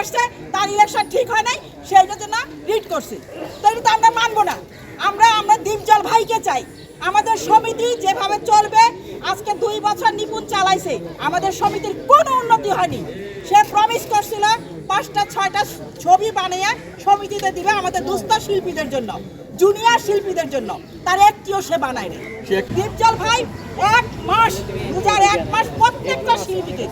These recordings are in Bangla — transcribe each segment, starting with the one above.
আসছে তার ইলেকশন ঠিক হয় নাই সেইটা জন্য রিট করছে। তো এটা তো আমরা মানবো না। আমরা আমরা দীপজল ভাইকে চাই। আমাদের সমিতি যেভাবে চলবে আজকে দুই বছর নিপুণ চালাইছে আমাদের সমিতির কোনো উন্নতি হয়নি। সে প্রমিস করছিল পাঁচটা ছয়টা ছবি বানিয়ে সমিতিতে দিবে আমাদের দুস্থ শিল্পীদের জন্য জুনিয়র শিল্পীদের জন্য। তার একটিও সে বানায়নি দীপজল ভাই এক মাস রোজার এক মাস প্রত্যেকটা শিল্পীকে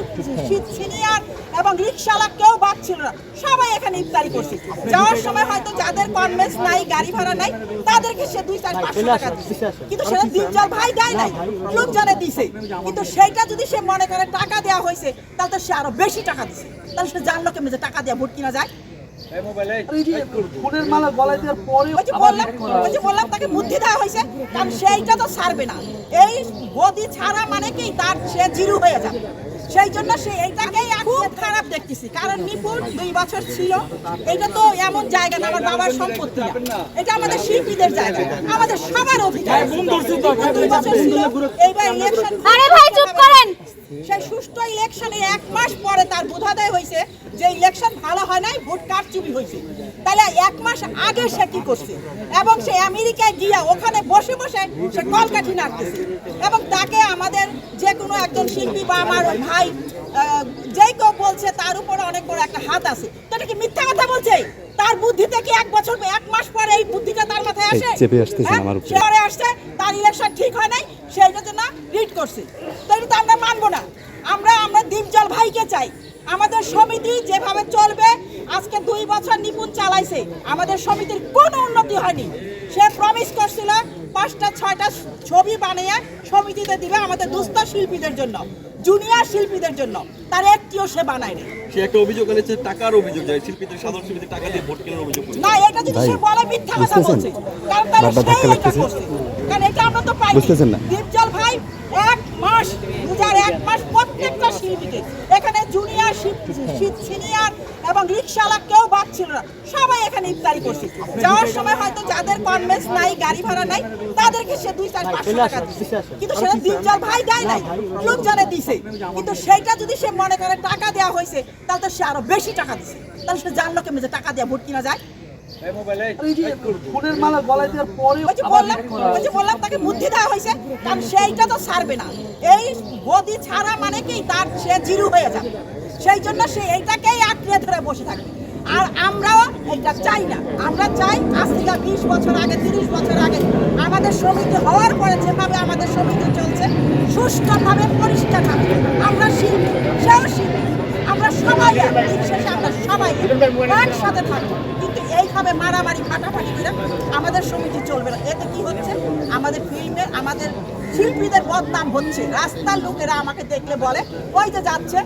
এখানে সিনিয়র এবং রিক্সাওয়ালা কেউ বাদ ছিল না। সবাই এখানে ইফতারি করছে। যাওয়ার সময় হয়তো যাদের কনভেন্স নাই গাড়ি ভাড়া নাই তাদেরকে সে দুই চার পাঁচশো টাকা দিচ্ছে কিন্তু সেটা ভাই দেয় নাই লোকজনে দিছে। কিন্তু সেইটা যদি সে মনে করে টাকা দেওয়া হয়েছে তাহলে তো সে আরও বেশি টাকা দিছে। তাহলে সে জানলো কেমন যে টাকা দেওয়া ভোট কিনা যায়? এই মালা গলায় দেওয়ার পরে বললাম তাকে বুদ্ধি দেওয়া হয়েছে কারণ সেইটা তো ছাড়বে না। এই গদি ছাড়া মানে কি? তার সে জিরো হয়ে যাবে। সেই জন্য সে এইটাকেই খুব খারাপ দেখতেছি। কারণ নিপুণ দুই বছর ছিল। এটা তো এমন জায়গা না, আমার বাবার সম্পত্তি এটা আমাদের শিল্পীদের জায়গা। আমাদের সবার অধিকার। দুই বছর ছিল, এইবার ইলেকশন আরে ভাই, চুপ করেন। সেই সুষ্ঠু ইলেকশনে এক মাস পরে তার বোধাদয় হয়েছে যে ইলেকশন ভালো হয় নাই ভোট কারচুপি হয়েছে। তাহলে এক মাস আগে সে কি করছে? এবং সে আমেরিকায় গিয়া ওখানে বসে বসে সে কলকাঠি নাড়তেছে। এবং তাকে আমাদের যে কোনো একজন শিল্পী বা আমার ভাই যেই কেউ বলছে তার উপরে অনেক বড় একটা হাত আছে। তো এটা কি মিথ্যা কথা বলছে? তার বুদ্ধিতে কি এক বছর এক মাস পরে এই বুদ্ধিটা তার মাথায় আসে? চেপে আসতেছেন হ্যাঁ? আমার উপরে। আসছে? ইলেকশন ঠিক হয় নাই সেইটা জন্য রিট করছে। তো এটা তো আমরা মানবো না। আমরা আমরা দীপজল ভাইকে চাই। আমাদের সমিতি যেভাবে চলবে আজকে দুই বছর নিপুণ চালাইছে আমাদের সমিতির কোনো উন্নতি হয়নি। সে প্রমিস করছিল পাঁচটা ছয়টা ছবি বানিয়ে সমিতিতে দিবে আমাদের দুস্থ শিল্পীদের জন্য জুনিয়র শিল্পীদের জন্য। তার একটিও সে বানায়নি। সে একটা অভিযোগ এনেছে টাকার অভিযোগ যায় শিল্পীদের সাধারণ শিল্পীদের টাকা দিয়ে ভোট কেনার অভিযোগ না এটা যদি সে বলে মিথ্যা কথা বলছে কারণ তাহলে বারবার সেই ধাক্কা এটা করছে। আমরা তো পাই বুঝতেছেন না? দীপজল ভাই এক মাস রোজার এক মাস প্রত্যেকটা শিল্পীকে এখানে জুনিয়র সিনিয়র এবং রিক্সাওয়ালা কেউ বাদ ছিল না। সবাই এখানে ইফতারি করছে। যাওয়ার সময় হয়তো যাদের কনভেন্স নাই গাড়ি ভাড়া নাই তাদেরকে সে দুই চার পাঁচশো টাকা দিচ্ছে কিন্তু সেটা দীপজল ভাই দেয় নাই লোকজনে দিছে। কিন্তু সেইটা যদি সে মনে করে টাকা দেওয়া হয়েছে তাহলে তো সে আরও বেশি টাকা দিছে। তাহলে সে জানলো কেমন যে টাকা দেওয়া ভোট কিনা যায়? এই মালা গলায় দেওয়ার পরে বললাম বললাম তাকে বুদ্ধি দেওয়া হয়েছে কারণ সেইটা তো ছাড়বে না। এই গদি ছাড়া মানে কি? তার সে জিরো হয়ে যাবে। সেই জন্য সে এইটাকেই আঁকড়ে ধরে বসে থাকবে আর আমরাও এটা চাই না। আমরা চাই আজ থেকে বিশ বছর আগে তিরিশ বছর আগে আমাদের সমিতি হওয়ার পরে যেভাবে আমাদের সমিতি চলছে সুষ্ঠুভাবে পরিষ্কারভাবে আমরা শিল্পী সেও শিল্পী। আমরা সবাই শেষে আমরা সবাই। একসাথে থাকব। কিন্তু এইভাবে মারামারি, ফাটাফাটি করে আমাদের সমিতি চলবে না। এতে কি হচ্ছে? আমাদের ফিল্মে আমাদের শিল্পীদের বদনাম হচ্ছে। রাস্তার লোকেরা আমাকে দেখলে বলে, ওই যে যাচ্ছে।